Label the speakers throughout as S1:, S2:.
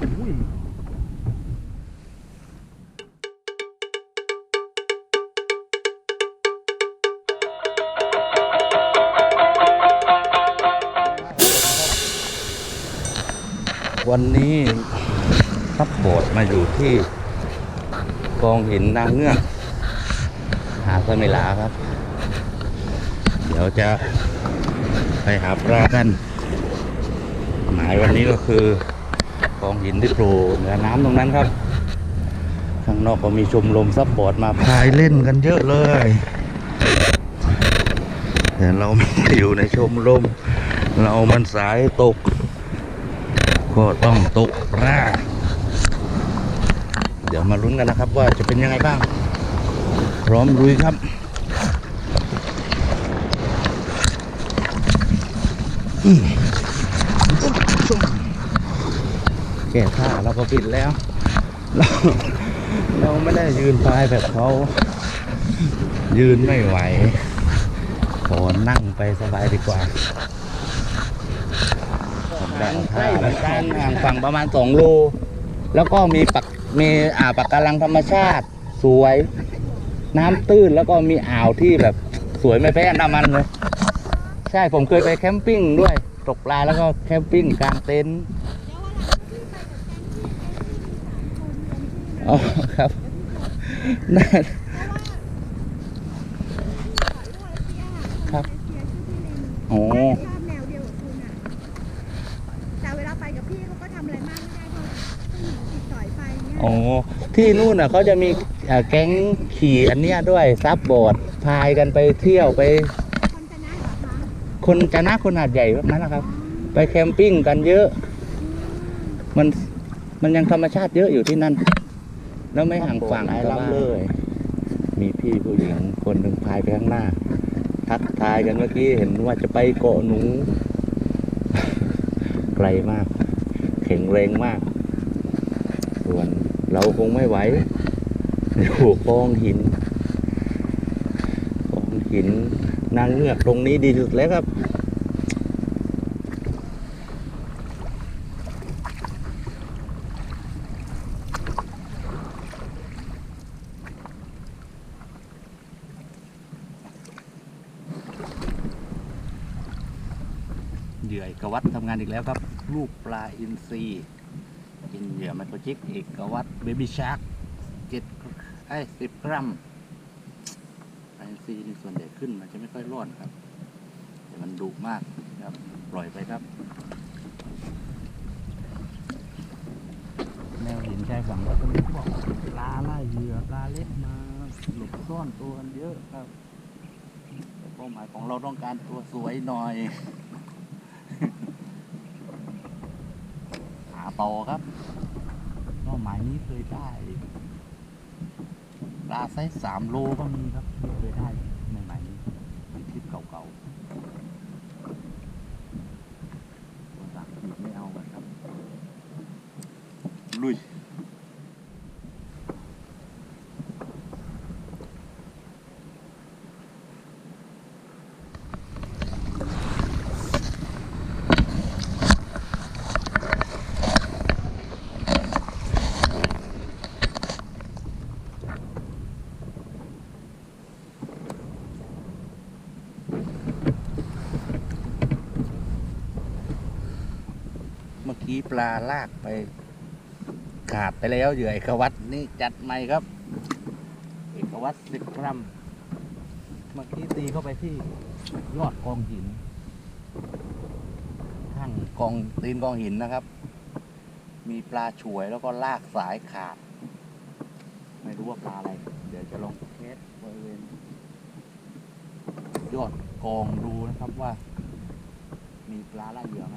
S1: อุ้ยวันนี้ทับโบดมาอยู่ที่กองหินนางเงือกหาดสมิลาครับ เดี๋ยวจะไปหาปลากัน หมายวันนี้ก็คือ กองหินที่โผล่เหนือน้ำตรงนั้นครับข้างนอกก็มีชมรมซับบอร์ดมาพายเล่นกันเยอะเลยแต่เราไม่อยู่ในชมรมเรามันสายตก ก็ต้องตกปลาเดี๋ยวมาลุ้นกันนะครับว่าจะเป็นยังไงบ้าง พร้อมลุยครับแก่ท่าเราก็ปิดแล้ว เราเราไม่ได้ยืนพายแบบเขา ยืนไม่ไหวขอนั่งไปสบายดีกว่าดังท่ารห่างฝั่งประมาณสองโล แล้วก็มีปักมีอ่าวปากการังธรรมชาติ สวย น้ำตื้นแล้วก็มีอ่าวที่แบบสวยไม่แพ้อันดามันเลย ใช่ผมเคยไปแคมปิ้งด้วย ตกปลาแล้วก็แคมปิ้งกลางเต็นท์ อ๋อครับน่าครับโอ้
S2: ชอบแนวเดียวกับคุณอะแต่เวลาไปกับพี่เขาก็ทำอะไรมากไม่ได้เพราะต้องหนีติดสอยไฟเนี่ย
S1: โอ้ที่นู่นน่ะเขาจะมีเอ่อแก๊งขี่อันเนี้ยด้วยซับบอร์ดพายกันไปเที่ยวไป
S2: คนจะน่าเหรอคะ
S1: คนจะน่าคนหาดใหญ่แบบนั้นนะครับ ไปแคมปิ้งกันเยอะ มันมันยังธรรมชาติเยอะอยู่ที่นั่น แล้วไม่ห่างฝั่งกันเลยมีพี่ผู้หญิงคนหนึ่งพายไปข้างหน้า ทักทายกันเมื่อกี้เห็นว่าจะไปเกาะหนู ไกลมาก แข็งแรงมาก ส่วนเราคงไม่ไหวอยู่กองหินกองหินนางเงือกตรงนี้ดีสุดแล้วครับ ยื่อเอกวัตทำงานอีกแล้วครับ ลูกปลาอินทรีกินเหยื่อไมโครจิกเอกวัตเบบี้ชาร์กเจ็ดไอ้สิบกรัมปลาอินทรีนี่ส่วนใหญ่ขึ้นมันจะไม่ค่อยร่อนครับ แต่มันดุมากครับ ปล่อยไปครับ แนวหินชายฝั่งก็จะมีพวกปลาล่าเหยื่อปลาเล็กมาหลบซ่อนตัวกันเยอะครับแต่เป้าหมายของเราต้องการตัวสวยหน่อย หา ต่อครับก็หมายนี้เคยได้ปลาไซส์สามโลก็มีครับที่เคยได้ในหมายนี้เป็นคลิปเก่าๆตัวสามขีดไม่เอากันครับ ลุย เมื่อ กี้ปลาลากไปขาดไปแล้วเหยื่อเอกวัตนี่จัดใหม่ครับ เอกวัตสิบกรัมเมื่อกี้ตีเข้าไปที่ยอดกองหิน ข้างกองตีนกองหินนะครับ มีปลาฉวยแล้วก็ลากสายขาด ไม่รู้ว่าปลาอะไร เดี๋ยวจะลองเทสบริเวณยอดกองดูนะครับว่า มีปลาล่าเหยื่อไหม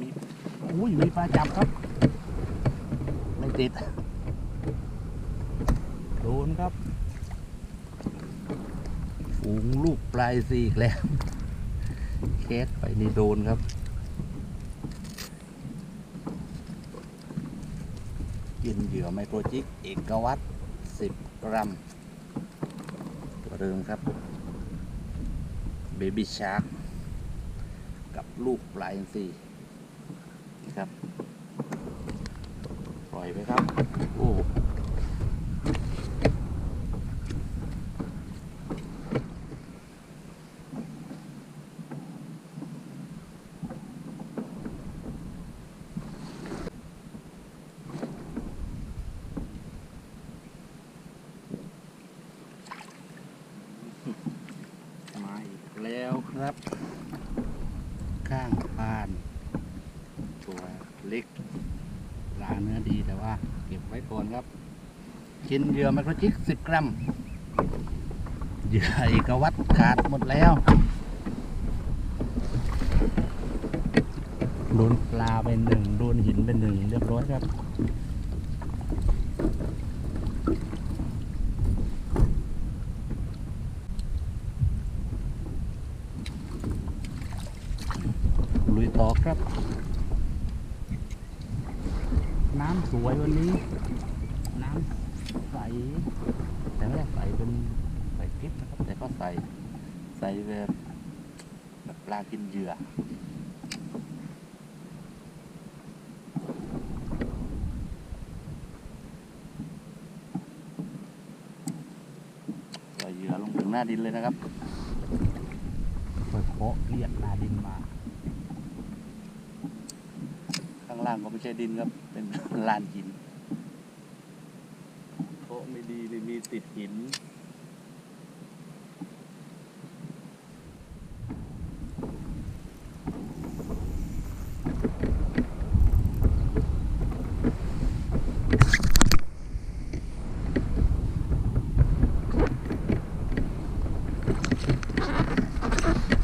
S1: มี อุ้ยมีปลาจับครับ ไม่ติดโดนครับ ฝูงลูกปลายซีอีกแล้วเคสไปนี่โดนครับกินเหยื่อไมโครจิกเอกวัตสิบกรัมตัวเดิมครับ เบบี้ชาร์กกับลูกปลาอินทรีนี่ ครับ ปล่อยไปครับ โอ้มาอีกแล้วครับ ข้างบ้าน ตัวเล็กปลาเนื้อดีแต่ว่า เก็บไว้ก่อนครับกินเหยื่อไมโครจิกสิบกรัมเหยื่อเอกวัตขาดหมดแล้วโดนปลาเป็นหนึ่งโดนหินเป็นหนึ่งเรียบร้อยครับลุยต่อครับ น้ำส วยวันนี้ น้ำใส แต่ไม่ได้ใสเป็นใสพริกนะครับ แต่ก็ใส ใสแบบแบบปลากินเหยื่อปล่อยเหยื่อลงถึงหน้าดินเลยนะครับค่อยเคาะเรียกหน้าดินมา ข้างก็ไม่ใช่ดินครับ เป็นลานหินโต๊ะไม่ดีเลยมีติดหิน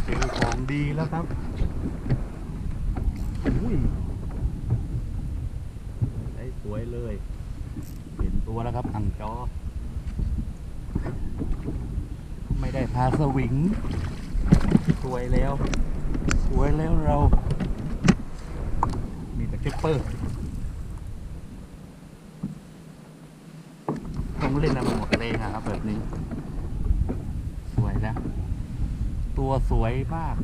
S1: เจอของดีแล้วครับ อุ้ยได้สวยเลย เห็นตัวแล้วครับอังจอ ไม่ได้พาสวิง สวยแล้ว สวยแล้วเรา มีแต่คลิปเปอร์ต้องเล่นอะไรหมดเลยนะครับแบบนี้ สวยนะตัวสวยมาก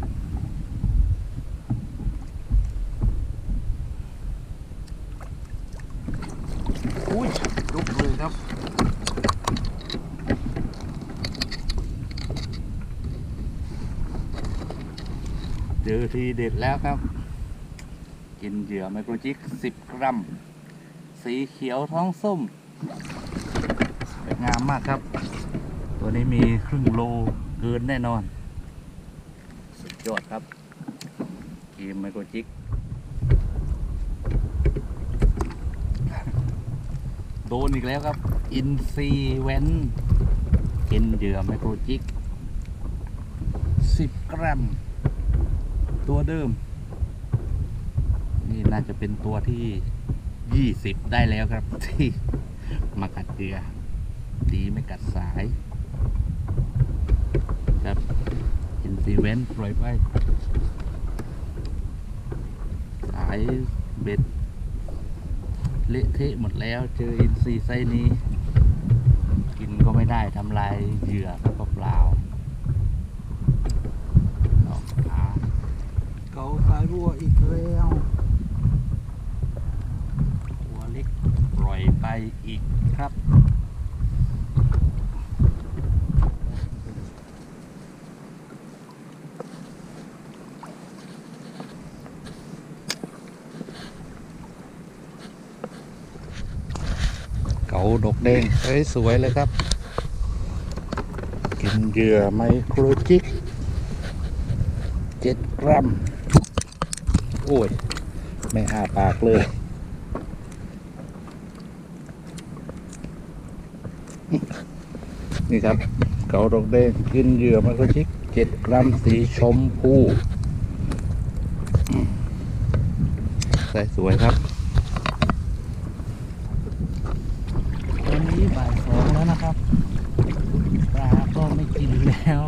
S1: อุ้ยลุกเลยครับ เจอทีเด็ดแล้วครับ กินเหยื่อไมโครจิก 10 กรัม สีเขียวท้องส้มสวยงามมากครับ ตัวนี้มีครึ่งโลเกินแน่นอน สุดยอดครับเกมไมโครจิก โดนอีกแล้วครับ อินซีเวนกินเหยื่อไมโครจิก 10 กรัม ตัวเดิม นี่น่าจะเป็นตัวที่20ได้แล้วครับ ที่มากัดเหยื่อดีไม่กัดสาย ครับอินซีเวนปล่อยไป สายเบ็ด เละเทะหมดแล้วเจออินซีไซส์นี้ กินก็ไม่ได้ทำลายเหยื่อก็เปล่าออกขา เกาสายบัวอีกแล้วหัวเล็กปล่อยไปอีกครับเก๋าดกแดงเฮ้ยสวยเลยครับ กินเหยื่อไมโครจิกเจ็ดกรัม โอ้ย ไม่อาปากเลย นี่ครับ เกาดอกแดงกินเหยื่อไมโครจิกเจ็ดกรัมสีชมพูใส่สวยครับตอนนี้บ่ายสองแล้วนะครับ ปลาก็ไม่กินแล้ว